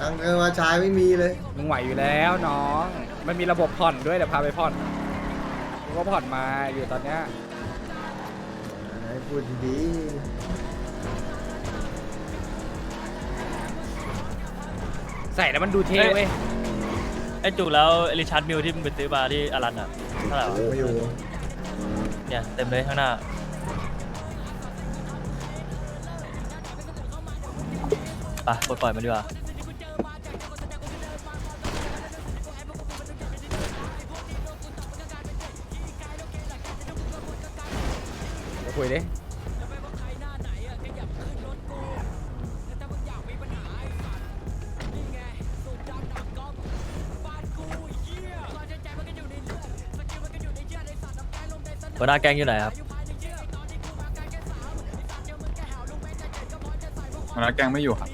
ตังค์เงินมาใช้ไม่มีเลย มึงไหวอยู่แล้วน้อง มันมีระบบผ่อนด้วยเดี๋ยวพาไปผ่อนกูก็ผ่อนมาอยู่ตอนเนี้ยให้พูดดีใส่แล้วมันดูเท่เว้ยไอ้จุกแล้วริชาร์ดมิลที่มึงไปซื้อมาที่อารันอะเท่าไหร่ๆวะไม่อยู่เนี่ยเต็มเลยข้างหน้าไปปลดปล่อยมันดีกว่า คุยดิหัวหน้าแก๊งอยู่ไหนครับหัวหน้าแกงไม่อยู่ครับ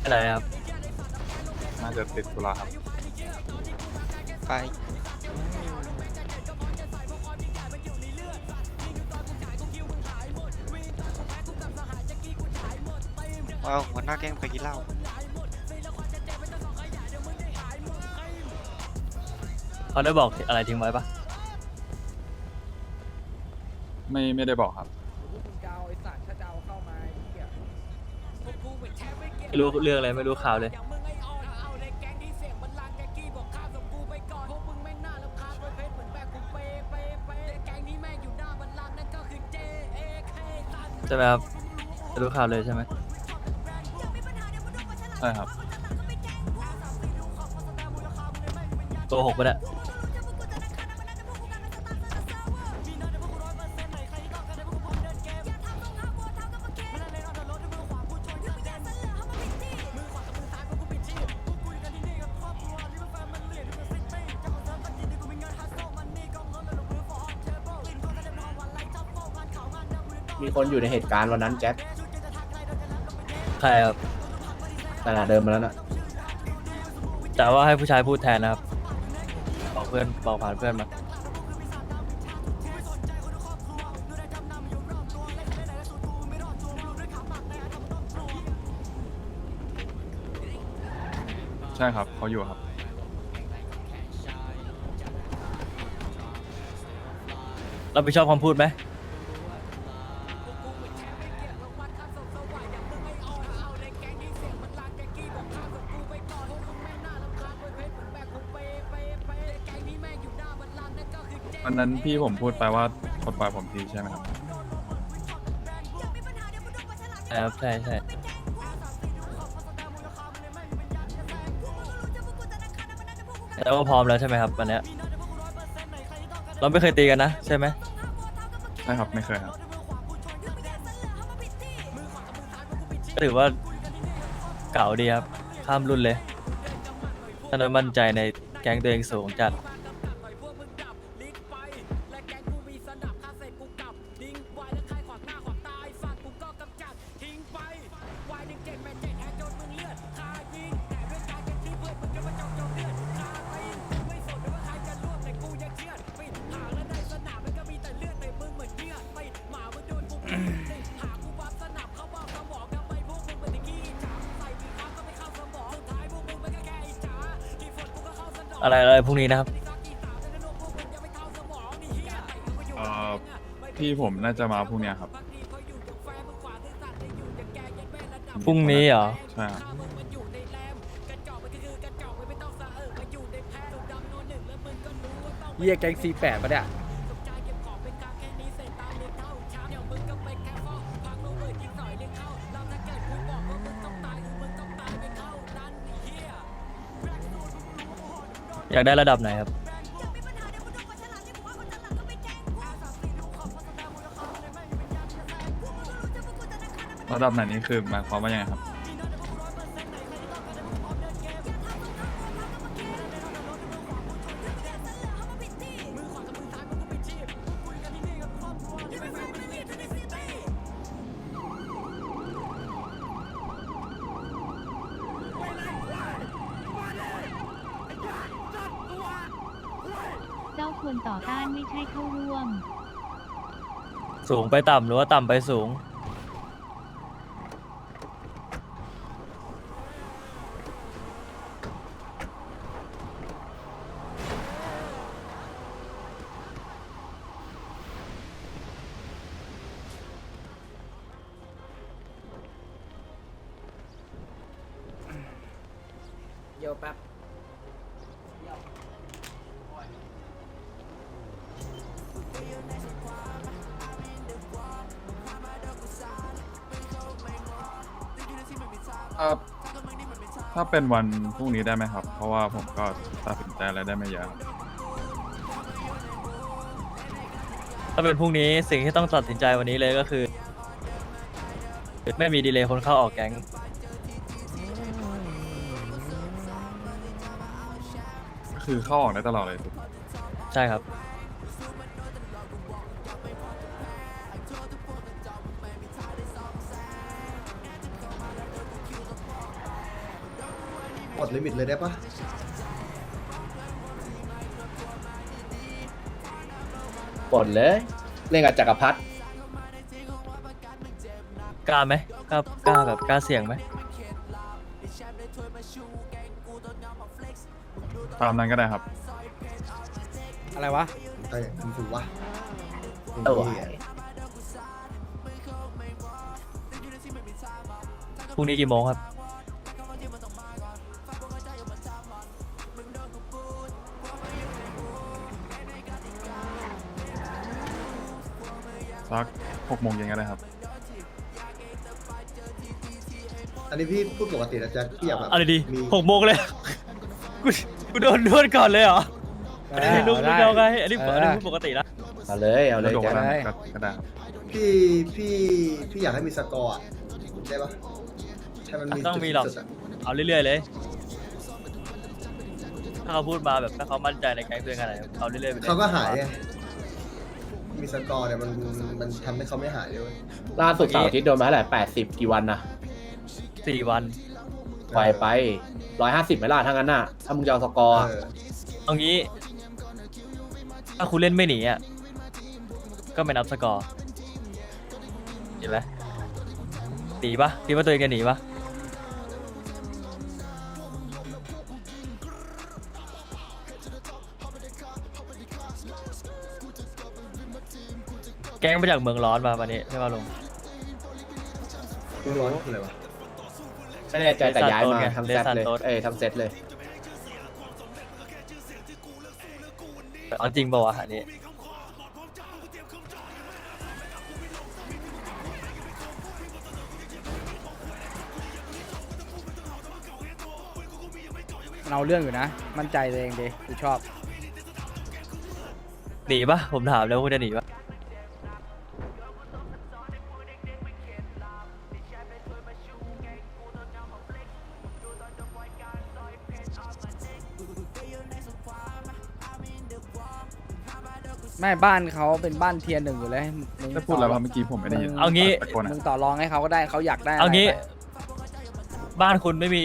ไปไหนครับ น่าจะติดธุระครับ ไป ว้าวหัวหน้าแก๊งไปกินเหล้าเขาได้บอกอะไรทิ้งไว้ปะไม่ไม่ได้บอกครับมึงจะเอาไอ้สัตว์ถ้าจะเอาเข้ามาไอ้เหี้ยไม่รู้เรื่องอะไรไม่รู้ข่าวเลยใช่ไหมครับไม่รู้ข่าวเลยใช่ไหมใช่ครับโกหกปะเนี่ยมีคนอยู่ในเหตุการณ์วันนั้นแจ็คใครครับ ขนาดเดิมมาแล้วน่ะแต่ว่าให้ผู้ชายพูดแทนนะครับบอกเพื่อนบอกผ่านเพื่อนมาใช่ครับเขาอยู่ครับ รับผิดชอบคำพูดไหม วันนั้นพี่ผมพูดไปว่าปลดปล่อยผมทีใช่ไหมครับใช่ครับใช่ใช่แล้วก็พร้อมแล้วใช่ไหมครับวันเนี้ยเราไม่เคยตีกันนะใช่ไหมใช่ครับไม่เคยครับ ก็ถือว่าเก่าดีครับข้ามรุ่นเลยท่านมั่นใจในแก๊งตัวเองสูงจัด อะไรอะไรพวกนี้นะครับ เอ่อพี่ผมน่าจะมาพรุ่งเนี้ยครับพรุ่งนี้เหรอ ใช่ครับเหี้ยแก๊งซีแปดปะเนี่ย อยากได้ระดับไหนครับ ระดับไหนนี่คือหมายความว่ายังไงครับ สูงไปต่ำหรือว่าต่ำไปสูง โยแป๊บ ถ้าเป็นวันพรุ่งนี้ได้ไหมครับ เพราะว่าผมก็ตัดสินใจอะไรได้ไม่เยอะครับถ้าเป็นพรุ่งนี้สิ่งที่ต้องตัดสินใจวันนี้เลยก็คือ ไม่มีดีเลย์คนเข้าออกแก๊งก็คือเข้าออกได้ตลอดเลยถูกใช่ครับ กดลิมิตเลยได้ปะปลดเลย เล่นกับจักรพรรดิกล้าไหมกล้ากล้าแบบกล้าเสี่ยงไหมตามนั้นก็ได้ครับ อะไรวะ ไอ้คุณถูกวะเออไหวพรุ่งนี้กี่โมงครับ สักหกโมงเย็นก็ได้ครับ อันนี้พี่พูดปกตินะแจ็คพี่อยากแบบอะไรดีมีหกโมงเลยกูกูโดนนวดก่อนเลยเหรอเออันนี้อลุกเอาลุกได้เดาไงอันนี้เอออันนี้พูดปกตินะเอาเลย เอาเลยสะดวกแจ็คก็ได้ได้ก็ก็ได้ครับพี่พี่พี่อยากให้มีสกอร์อะได้ปะให้มันมีต้องมีหรอก จุดๆะเอาเรื่อยๆเลย ถ้าเขาพูดมาแบบถ้าเขามั่นใจในแก๊งตัวเองอะไรเอาเรื่อยๆไปเลยเขาก็หายไง มีสกอร์เนี่ยมันมันทำให้เขาไม่หายเลยเว้ยล่าสุดเสาร์อาทิตย์โดนมาเท่าไหร่แปดสิบกี่วันนะสี่วันไวไปร้อยห้าสิบไหมล่ะถ้างั้นน่ะ ถ้ามึงจะเอาสกอร์อะเออเอางี้ ถ้าคุณเล่นไม่หนีอะ ก็ไม่นับสกอร์ เห็นไหมหนีปะคิดว่าตัวเองจะหนีปะ ก๊งมาจากเมืองร้อนมาวันนี้ใช่ป่ะลุง ร้อนคืออะไรวะไม่แน่ใจแต่ย้ายมาเลทั้งซเซนตเลยโต๊ดเอ้ยทั้งเซตเลย เอาจริงป่าวะอันนี้มันเอาเรื่องอยู่นะ มั่นใจตัวเองดีกูชอบ หนีปะผมถามแล้วคุณจะหนีปะ ไม่บ้านเขาเป็นบ้านเทียร์หนึ่งอยู่เลยมึงได้พูดแล้วว่าเมื่อกี้ผมไม่ได้ยินเอางี้ ตะโกนอะมึงต่อรองให้เขาก็ได้เขาอยากได้ะไรเอางี้ ไปบ้านคุณไม่มี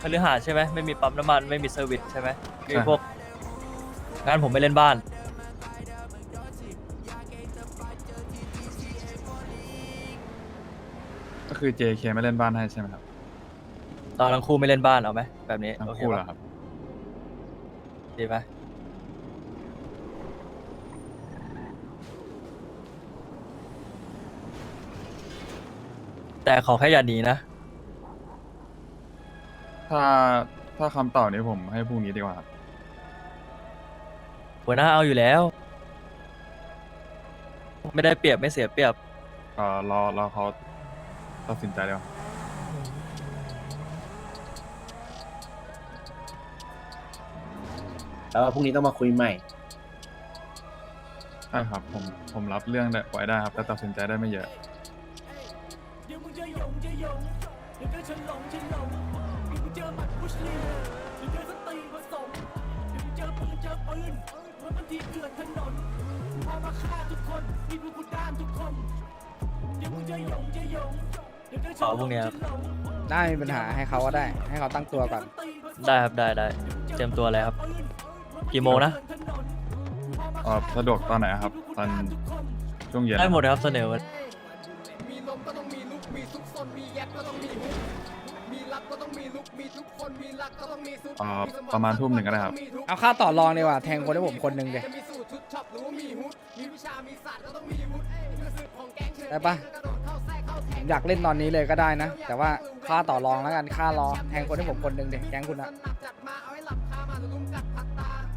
คฤหาสน์ใช่ไหมไม่มีปั๊มน้ำมันไม่มีเซอร์วิสใช่ไหมไม่มีพวกงั้นผมไม่เล่นบ้าน ก็คือ JK ไม่เล่นบ้านให้ใช่ไหมครับตอนทั้งคู่ไม่เล่นบ้านเอาไหมแบบนี้ทั้งโอเคคู่ปะเหรอครับดีไหม แต่ขอแค่อย่าหนีนะ ถ้าถ้าคำตอบนี้ผมให้พรุ่งนี้ดีกว่าครับหัวหน้าเอาอยู่แล้ว ไม่ได้เปรียบไม่เสียเปรียบ ก็รอรอเขาตัดสินใจเดียวาแล้วพรุ่งนี้ต้องมาคุยใหม่ ใช่ครับผมผมรับเรื่องได้ไว้ได้ครับแต่ตัดสินใจได้ไม่เยอะ เดี๋ยวก็ฉลองฉลองเดี๋ยวมึงเจอหมัดพุชลีเดี๋ยวเจอสตรีผสมเดี๋ยวมึงเจอปืนเจอปืนรถบางทีเกลื่อนถนนพามาฆ่าทุกคนมีพวกกูด้านทุกคนเดี๋ยวมึงจะหยงจะหยงเดี๋ยวก็ฉลอ๋อองพวกเนี้ยครับฉลองได้ไม่มีปัญหาให้เขาก็ได้ ให้เขาตั้งตัวก่อน ได้ครับได้ได้เตรียมตัวเลยครับ กี่โมงนะ เอ่อสะดวกตอนไหนครับ ตอนช่วงเย็น ได้หมดนะครับเสนอ เอ่อประมาณทุ่มหนึ่งก็ได้ครับ เอาค่าต่อรองดีกว่าแทงคนให้ผมคนหนึ่งเดียจะมีสูตรชุดช็อปหรือว่ามีฮุดมีวิชามีศาสตร์ก็ต้องมีวุฒิเอ้ยนี่คือศึกของแก๊งเชิญได้ปะกระโดดเข้าแทรกเข้าแทผมอยากเล่นตอนนี้เลยก็ได้นะ แต่ว่าค่าต่อรองแล้วกันค่ารอแทงคนให้ผมคนหนึ่งเด็กแก๊งคุณอะ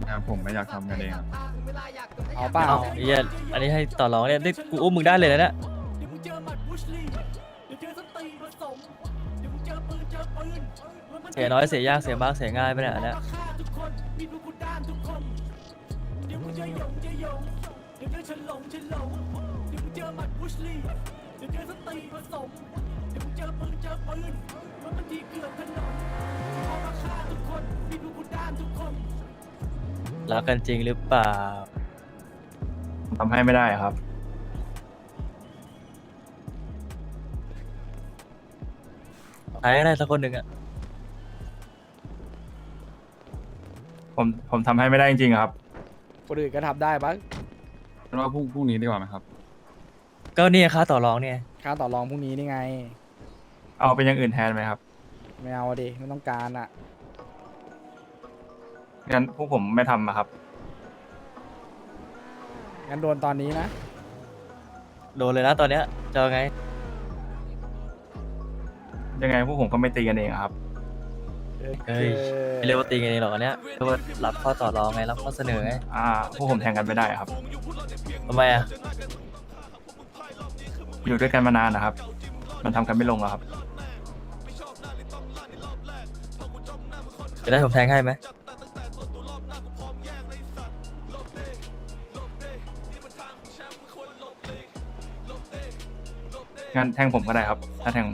นะครับผมไม่อยากทำกันเองครับเอาเปล่า เอ้าไอ้เหี้ยอันนี้ให้ต่อรองเนี่ยนี่กูอุ้มมึงได้เลยนะเนี่ย เสียน้อยเสียยากเสียมากเสียง่ายไปเนี่ยอันเนี้ยฆ่าทุกคนมีดูกูด้านทุกคนเดี๋ยวมึงเจอหยงเจอหยงเดี๋ยวเจอฉลงฉลงเดี๋ยวมึงเจอหมัดบุชลีเดี๋ยวเจอสตีผสมเดี๋ยวมึงเจอปืนเจอปืนรถมันทีเกือบถนนเอามาฆ่าทุกคนมีดูกูด้านทุกคนรักกันจริงหรือเปล่า ทำให้ไม่ได้ครับ ใครก็ได้สักคนหนึ่งอะ ผมผมทำให้ไม่ได้จริงๆครับ คนอื่นก็ทำได้บ้างเป็นว่าพรุ่งพรุ่งนี้ดีกว่าไหมครับ ก็เนี่ยค่าต่อรองเนี่ย ค่าต่อรองพรุ่งนี้นี่ไง เอาเป็นอย่างอื่นแทนไหมครับไม่เอาดิไม่ต้องการอะงั้นพวกผมไม่ทำอะครับ งั้นโดนตอนนี้นะโดนเลยนะตอนเนี้ยจะเอาไง ยังไงพวกผมก็ไม่ตีกันเองอะครับ เฮ้ยไม่เรียกว่าตีกันเองหรอกอันเนี้ยเรียกว่ารับข้อต่อรองไงรับข้อเสนอไงอ่าพวกผมแทงกันไม่ได้ครับ ทำไมอะอยู่ด้วยกันมานานนะครับ มันทำกันไม่ลงแล้วครับ จะได้ผมแทงให้ไหมงั้นแทงผมก็ได้ครับ ถ้าแทง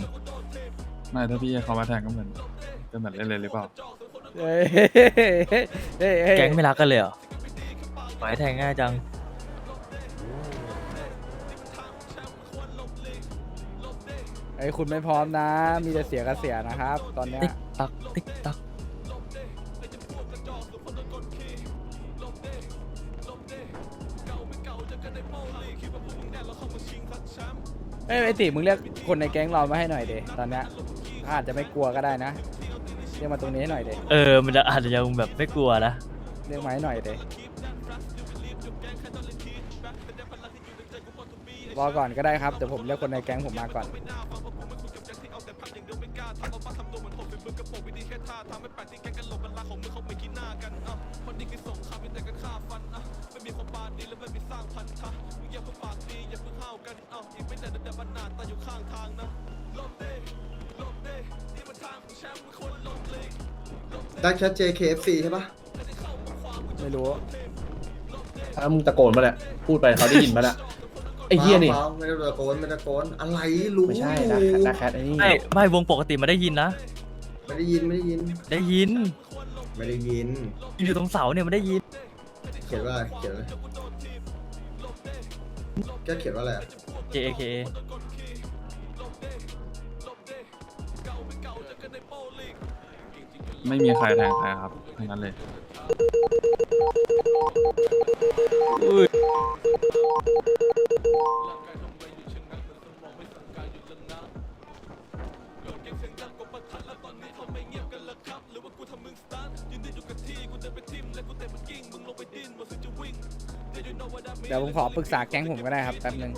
ไม่ถ้าพี่เขามาแทงก็เหมือน ก็เหมือนเล่นเลยหรือเปล่าเฮ้ยเฮ้ยเฮ้ยเฮ้ยแก๊งไม่รักกันเลยเหรอปล่อยให้แทงง่ายจังเฮ้ยคุณไม่พร้อมนะ มีแต่เสียกับเสียนะครับ ตอนเนี้ยติ๊กตัก ติ๊กตัก เอ้ยไอติมึงเรียกคนในแก๊งเรามาให้หน่อยเดตอนเนี้ยเขาอาจจะไม่กลัวก็ได้นะ เรียกมาตรงนี้ให้หน่อยเดเออ มันจะอาจจะยังแบบไม่กลัวนะ เรียกมาให้หน่อยเดรอก่อนก็ได้ครับ เดี๋ยวผมเรียกคนในแก๊งผมมาก่อน ดักแชท JKFC ใช่ปะไม่รู้ ถ้ามึงตะโกนมาแหละ พูดไปเขาได้ยินมาแหละไอ้เหี้ยนี่ปล่าไม่ได้ตะโกนไม่ได้ตะโกนอะไรรู้ไม่ใช่อยู่นะนะแคทไอ้นี่ ไม่ไม่วงปกติมันได้ยินนะ ไม่ได้ยินไม่ได้ยินได้ยิน ไม่ได้ยิน อยู่ตรงเสาเนี่ยมันได้ยิน เขียนว่าอะไรเขียนว่าอะไรแกเขียนว่าอะไรอะ J ไม่มีใครแทงใครครับทั้งนั้นเลยเดี๋ยวผมขอปรึกษาแก๊งผมก็ได้ครับแป๊บนึง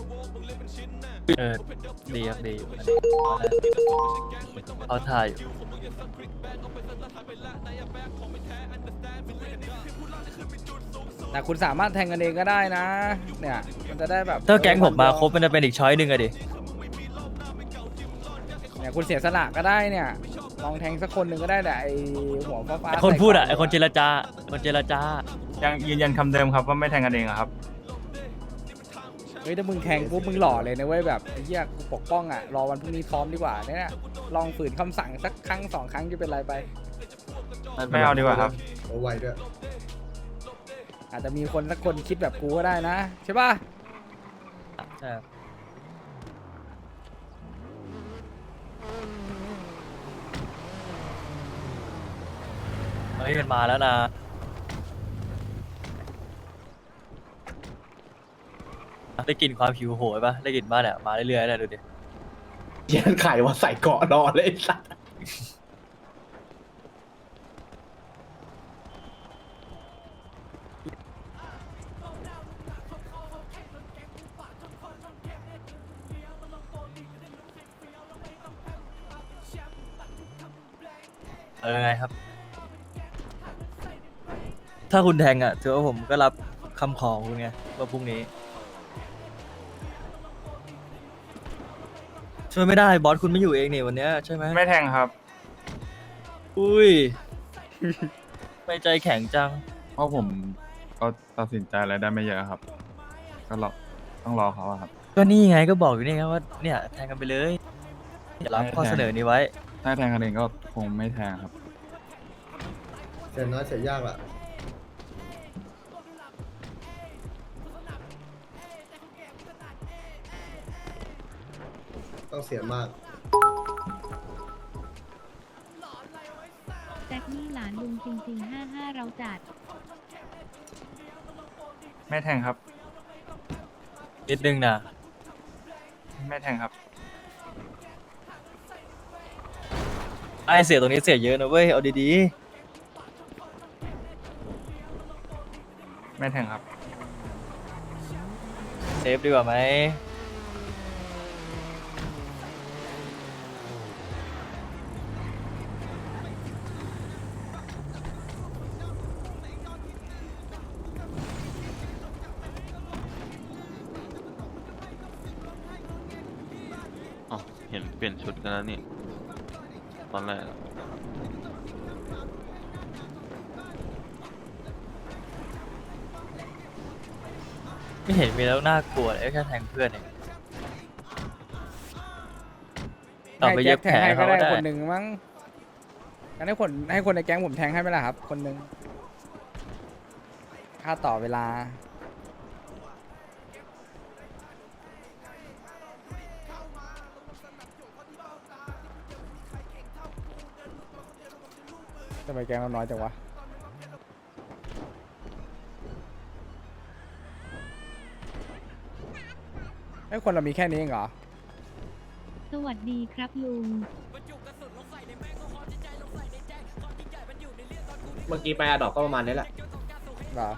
เออดีครับดีอยู่อันนี้เขาถ่ายอยู่ แต่คุณสามารถแทงกันเองก็ได้นะ เนี่ย มันจะได้แบบถ้าแก๊งผมมาครบมันจะเป็นอีกช้อยหนึ่งอะดิ เนี่ยคุณเสียสละก็ได้เนี่ย ลองแทงสักคนหนึ่งก็ได้แต่ไอหัวฟ้าฟ้าไอคนพูดอะไอคนเจรจาคนเจรจา ยังยืนยันคำเดิมครับว่าไม่แทงกันเองอะครับ เฮ้ยถ้ามึงแทงปุ๊บมึงหล่อเลยนะเว้ยแบบไอ้เหี้ยกูปกป้องอะรอวันพรุ่งนี้พร้อมดีกว่าเนี่ยลองฝืนคำสั่งสักครั้งสองครั้งจะเป็นไรไป ไม่เอาดีกว่าครับ โอ้ไวด้วย อาจจะมีคนสักคนคิดแบบกูก็ได้นะ ใช่ป่ะใช่ครับเฮ้ยมันมาแล้วนะ ได้กลิ่นความหิวโหยปะได้กลิ่นบ้านเนี่ยมาเรื่อยๆเลยดูดิ เหี้ยันไข่ว่าใส่เกาะรอเลยไอ้สัส ถ้าคุณแทงอะถือว่าผมก็รับคำขอของคุณไงว่าพรุ่งนี้ ช่วยไม่ได้บอสคุณไม่อยู่เองนี่วันเนี้ยใช่ไหมไม่แทงครับ อุ้ย ไม่ใจแข็งจัง เพราะผมก็ตัดสินใจอะไรได้ไม่เยอะครับ ก็รอต้องรอเขาอะครับ ก็นี่ไงก็บอกอยู่นี่ไงว่าเนี่ยแทงกันไปเลยอย่ารับข้อเสนอนี้ไว้ ถ้าแทงกันเองก็คงไม่แทงครับ เสียน้อยเสียยากล่ะ ต้องเสียมาก แจ็คนี่หลานลุงจริงๆ 55 เราจัด ไม่แทงครับ นิดนึงนะไม่แทงครับ ไอเสียตรงนี้เสียเยอะนะเว้ย เอาดีไม่แทงครับ ๆ เซฟดีกว่าไหม ปลี่ยนชุดกันแล้วนี่ ตอนแรกอะไม่เห็นมีแล้วน่ากลัวเลยแค่แทงเพื่อนเองต่อไปให้เย็แจ็บคแผแทลงให้ให้ก็เขาได้ก็ได้คนหนึ่งมั้งงั้นให้คนให้คนในแก๊งผมแทงให้ไหมล่ะครับ คนหนึ่งค่าต่อเวลาำไมแก๊งเราน้อยจังวะ ไอ้คนเรามีแค่นี้เองเหรอ สวัสดีครับลุง เมื่อกี้ไปอาดอกก็ประมาณนี้แหละ เหรอ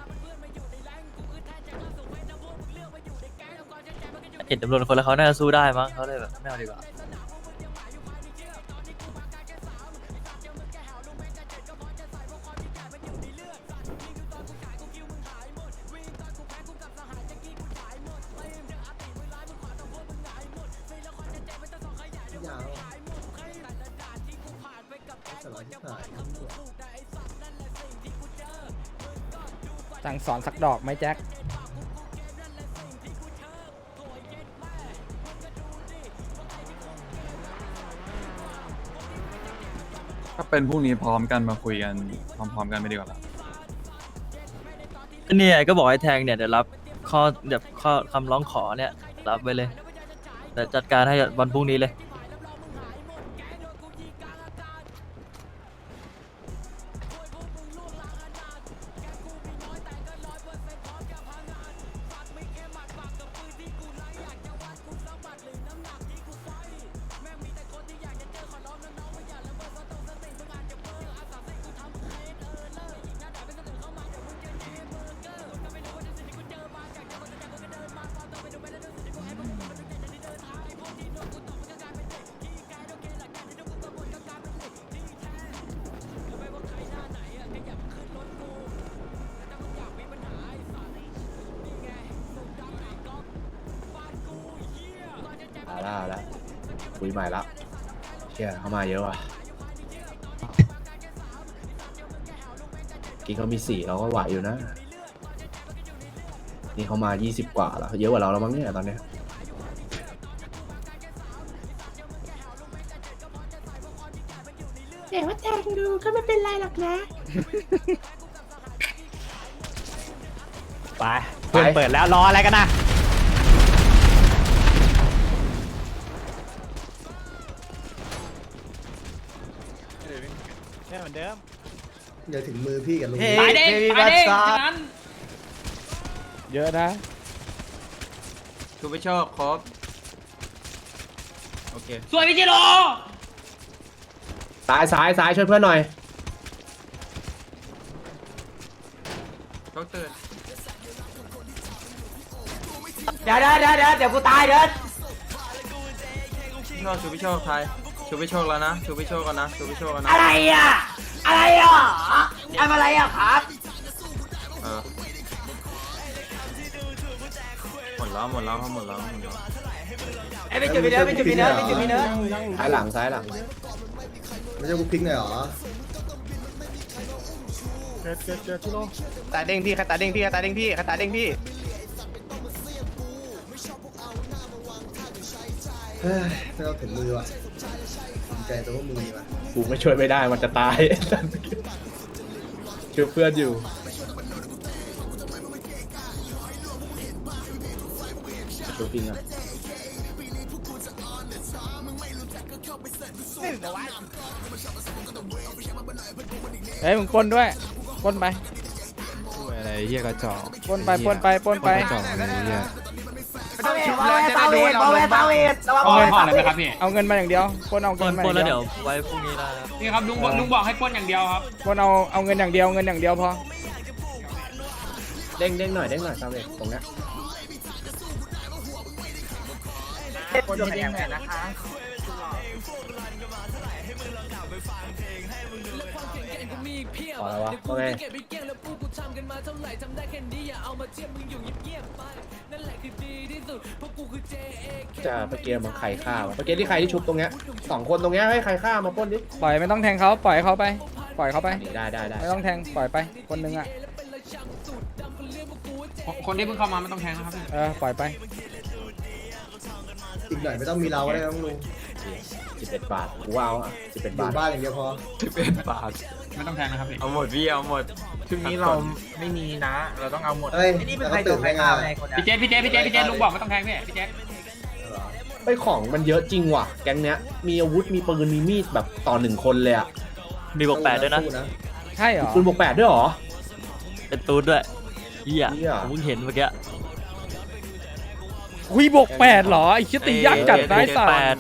เห็นจำนวนคนแล้วเขาน่าจะสู้ได้มั้งเขาเลยแบบไม่เอาดีกว่า สั่งสอนสักดอกไหมแจ็คถ้าเป็นพรุ่งนี้พร้อมกันมาคุยกันพร้อมๆกันไม่ดีกว่าเหรอก็เนี่ยก็บอกให้แทงเนี่ยเดี๋ยวรับข้อแบบข้อคำร้องขอเนี่ย รับไว้เลยเดี๋ยวจัดการให้วันพรุ่งนี้เลย คุยใหม่ละเชี่ยเข้ามาเยอะว่ะกินเขามีสี่เราก็ไหวอยู่นะ นี่เขามา20กว่าแล้วเยอะกว่าเราแล้วมั้งเนี่ยตอนเนี้ยแต่ว่าแทงดูก็ไม่เป็นไรหรอกนะ ไปเพื่อนเปิดแล้วรออะไรกันนะ เดี๋ยวถึงมือพี่กับลุงตายเด้ตายเด้เยอะนะชูไปชอบครบโอเคซ้ายซ้ายซ้ายช่วยเพื่อนหน่อยก็เตือนเดี๋ยวเดี๋ยวเดี๋ยวเดี๋ยวกูตายเดี๋ยวชอบชูไปชอบไทย ชูชูไปโชคแล้วนะชูไปโชคกันนะชูไปโชคกันนะอะไรอะ อะไรอะทำอะไรอะครับ เออหมดแล้วหมดแล้วหมดแล้วหมดแล้วไอ้ไม่จุดมีเนื้อไม่จุดมีเนื้อไม่จุดมีเนื้อซ้ายหลังซ้ายหลังไม่ใช่กูพลิกหน่อยเหรอตาเด้งพี่ตาเด้งพี่ตาเด้งพี่ตาเด้งพี่เฮ้ยไม่ต้องถึงมือว่ะภูมิ ใจตัวพวกมึงดีว่ะกูไม่ช่วยไม่ได้มันจะตาย ช่วยเพื่อนอยู่ ช่วยพิงอะเฮ้ยมึงปล้นด้วยปล้นไปอะไรเฮียกระจอกปล้นไปปล้นไปปล้นไป กระจอกอะไรเฮียเบาเวทเบา เวทเบาเวทเบาเวทระวังเอาเบาเงิเวนทห่อเลยไหมครับพี่ เอาเงินมาอย่างเดียวปล้นเอาปเงิล้นนมาปล้นอแล้วย่างเดีเดี๋ยยววไว้พรุ่งนี้ได้ครับนี่ครับลุงบอกลุงบอกให้ปล้นอย่างเดียวครับปล้นเอาเอาเงินอย่างเดียวเงินอย่างเดียวพอเด้งเด้งหน่อยเด้งหน่อยซาเวตรงเนี้ยคนที่เด้งหน่อยนะคะ ขอแล้ววะว่าไงจะเมื่อกี้มันใครฆ่าวะเมื่อกี้ที่ใครที่ชุบตรงเนี้ยสองคนตรงเนี้ยให้ใครฆ่ามาปล้นดิปล่อยไม่ต้องแทงเขาปล่อยเขาไป ปล่อยเขาไป นี่ได้ได้ได้ไม่ต้องแทงปล่อยไป คนหนึงอะคนที่เพิ่งเข้ามาไม่ต้องแทงนะครับเออปล่อยไป อีกหน่อยไม่ต้องมีเราก็ได้น้องลุงสิบเอ็ดบาทกูว่าเอาสิบเอ็ดอยู่บาทบ้านอย่างเดียวพอ ไม่ต้องแทงนะครับเอาหมดพี่เอาหมดชุดนี้เราไม่มีนะ เราต้องเอาหมดเฮ้ยไอ้นี่เป็นแล้วใครก็ตัตื่วนใครได้ไงฆ่าอะไรคนพี่เจพี่เจพี่เจพี่เจลุงบอกไม่ต้องแทงพี่พี่เจไอ้ของมันเยอะจริงว่ะ แก๊งเนี้ย มีอาวุธมีปืนมีมีดแบบต่อหนึ่งคนเลยอะมีบวกแปดด้วยนะสู้ใช่เหรอปืนบวกแปดด้วยเหรอ เป็นตูดด้วยเฮียเหี้ยผมเพิ่งเห็นเมื่อกี้คุยบวกแปดเหรอไอ้คิดตียากจัดได้สัตแปว์ด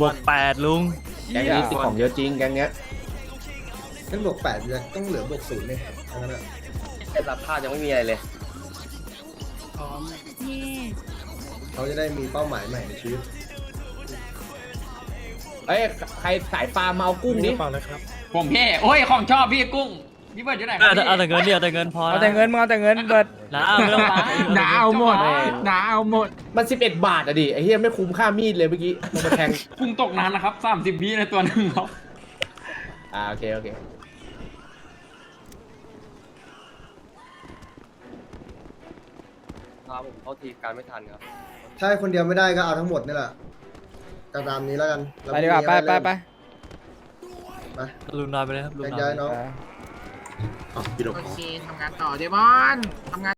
บวกแปดลุงแก๊งนี้สิของเยอะจริงแก๊งเนี้ย งั้นบวกแปดจะต้องเหลือบวกศูนย์เลยทั้งนั้นอะรับผ้ายังไม่มีอะไรเลยเย่เขาจะได้มีเป้าหมายใหม่ในชีวิตเอ้ยใครสายฟาร์มมาเอากุ้งดิ ผมพี่โอ้ยของชอบพี่กุ้งพี่เบิร์ดอยู่ไหนคเอารับแต่เอาแต่เงินเดียวแต่เงินพอเอาแต่เงินมึงเอาแต่เงินเบิดนะไม่ต้องไปหนาเอาหมดหนาเอาหมดมันสิบเอ็ดบาทอะดิไอ้เหี้ยไม่คุ้มค่ามีดเลยเมื่อกี้ลงมาแทง กุ้งตกนานนะครับสามสิบวิในตัวหนึ่งครับ อ่าโอเคโอเค ครับผมเขาทีการไม่ทันครับ ถ้าให้คนเดียวไม่ได้ก็เอาทั้งหมดนี่แหละก็ตามนี้แล้วกันแล้ไปดีกว่าพไปรุ่งนี้ไปไปไปลุงนอนไปเลยครับลุงแยกนอนย้ายไปน้องเออโอเคทำงานต่อเดมอนทำงาน